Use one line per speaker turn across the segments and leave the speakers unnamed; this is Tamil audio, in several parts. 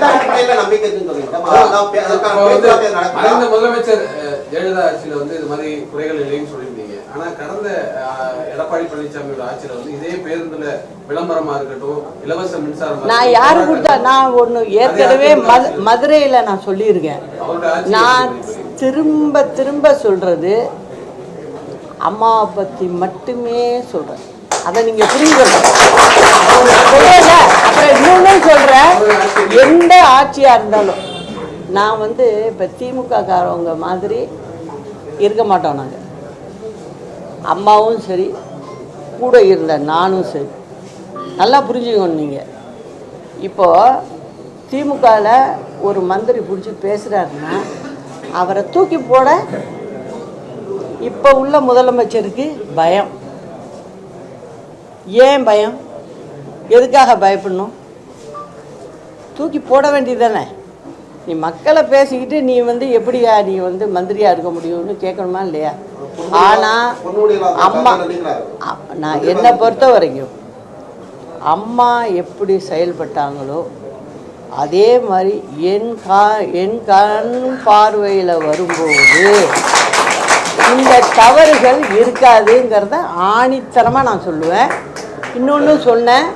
எந்த அடிப்படையில நம்பிக்கை
வந்து
பேச்சுவார்த்தை நடக்குதா?
மறைந்த முதலமைச்சர் அஹ், ஜெயலலிதா ஆட்சியில வந்து இது மாதிரி குறைகள் இல்லைன்னு சொல்லியிருந்தீங்க. ஆனா கடந்த அஹ், எடப்பாடி பழனிசாமியோட ஆட்சியில வந்து இதே பேருந்துல விளம்பரமா இருக்கட்டும் இலவச மின்சாரம்
நான் யாரு கொடுத்தா நான் ஒன்று ஏற்கனவே மது மதுரையில் நான் சொல்லியிருக்கேன். நான் திரும்ப திரும்ப சொல்றது அம்மாவை பற்றி மட்டுமே சொல்கிறேன் அதை நீங்கள் புரிஞ்சுக்கணும் சொல்லல அப்புறம் இன்னொன்று சொல்கிறேன் ஆட்சியாக இருந்தாலும் நான் வந்து இப்போ திமுகக்காரவங்க மாதிரி இருக்க மாட்டோம் நாங்கள் அம்மாவும் சரி கூட இருந்த நானும் சரி. நல்லா புரிஞ்சுக்கணும் நீங்கள் இப்போது திமுகவில் ஒரு மந்திரி பிடிச்சி பேசுகிறாருன்னா அவரை தூக்கி போட இப்போ உள்ள முதலமைச்சருக்கு பயம். ஏன் பயம்? எதுக்காக பயப்படணும்? தூக்கி போட வேண்டியதானே நீ மக்களை பேசிக்கிட்டு நீ வந்து எப்படியா நீ வந்து மந்திரியா இருக்க முடியும்னு கேட்கணுமா இல்லையா? ஆனால் அம்மா நான் என்னை பொறுத்த வரைக்கும் அம்மா எப்படி செயல்பட்டாங்களோ அதே மாதிரி என் கா என் கண் பார்வையில் வரும்போது இந்த தவறுகள் இருக்காதுங்கிறத ஆணித்தரமாக நான் சொல்லுவேன். இன்னொன்று சொன்னேன்.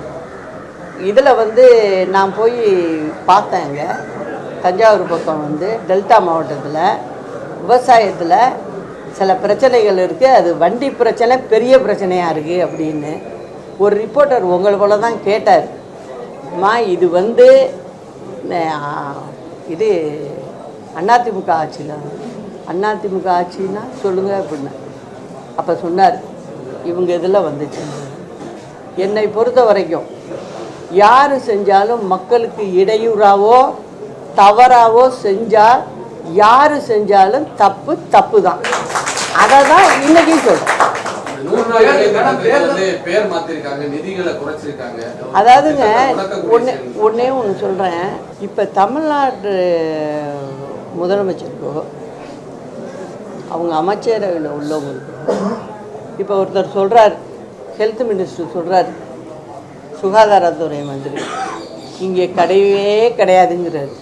இதில் வந்து நான் போய் பார்த்தேங்க தஞ்சாவூர் பக்கம் வந்து டெல்டா மாவட்டத்தில் விவசாயத்தில் சில பிரச்சனைகள் இருக்குது அது வண்டி பிரச்சனை பெரிய பிரச்சனையாக இருக்குது அப்படின்னு ஒரு ரிப்போர்ட்டர் உங்களை போல தான் கேட்டார். மா இது வந்து இது அதிமுக ஆட்சியில் அதிமுக ஆட்சின்னா சொல்லுங்கள் அப்படின்னு. அப்போ சொன்னார். இவங்க இதில் வந்துச்சு. என்னை பொறுத்த வரைக்கும் யார் செஞ்சாலும் மக்களுக்கு இடையூறாவோ தவறாவோ செஞ்சால் யார் செஞ்சாலும் தப்பு தப்பு தான் அதை தான் இன்றைக்கும் சொல்கிறேன் அதாவதுங்க ஒன்று. ஒன்றே ஒன்று சொல்கிறேன் இப்போ தமிழ்நாடு முதலமைச்சருக்கோ அவங்க அமைச்சரவையில் உள்ளவங்களுக்கோ இப்போ ஒருத்தர் சொல்கிறார் ஹெல்த் மினிஸ்டர் சொல்கிறார் சுகாதாரத்துறை மந்திரி. இங்கே கிடையவே கிடையாதுங்கிறாரு.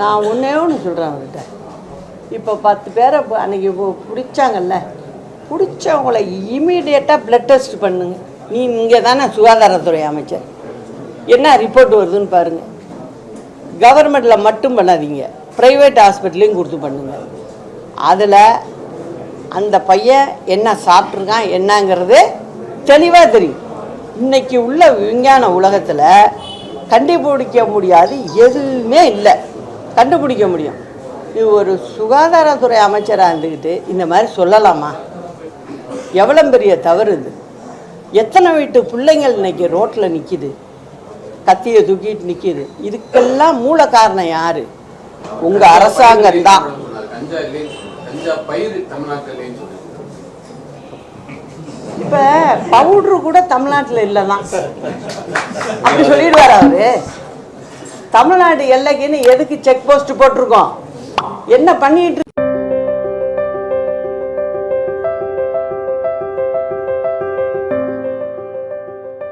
நான் ஒன்றே ஒன்று சொல்கிறேன் அவர்கிட்ட. இப்போ பத்து பேரை இப்போ அன்றைக்கி பிடிச்சாங்கல்ல. பிடிச்சவங்கள இமீடியட்டாக பிளட் டெஸ்ட் பண்ணுங்க. நீ இங்கே தானே சுகாதாரத்துறை அமைச்சர். என்ன ரிப்போர்ட் வருதுன்னு பாருங்கள் கவர்மெண்ட்டில் மட்டும் பண்ணாதீங்க. ப்ரைவேட் ஹாஸ்பிட்டலையும் கொடுத்து பண்ணுங்க. அதில் அந்த பையன் என்ன சாப்பிட்ருக்கான் என்னங்கிறது தெளிவாக தெரியும். இன்னைக்கு உள்ள விஞ்ஞான உலகத்தில் கண்டுபிடிக்க முடியாது எதுவுமே இல்லை. கண்டுபிடிக்க முடியும். இது ஒரு சுகாதாரத்துறை அமைச்சராக இருந்துக்கிட்டு இந்த மாதிரி சொல்லலாமா? எவ்வளோ பெரிய தவறு இது? எத்தனை வீட்டு பிள்ளைங்கள் இன்னைக்கு ரோட்டில் நிற்கிது கத்தியை தூக்கிட்டு நிற்கிது இதுக்கெல்லாம் மூல காரணம் யார்? உங்கள் அரசாங்கம் தான் இப்போ பவுட்ரு கூட தமிழ்நாட்டில் இல்லை தான் அப்படி சொல்லிடுவார் அவரு. தமிழ்நாடு எல்லைக்குன்னு எதுக்கு செக் போஸ்ட் போட்டிருக்கோம்? என்ன பண்ணிட்டு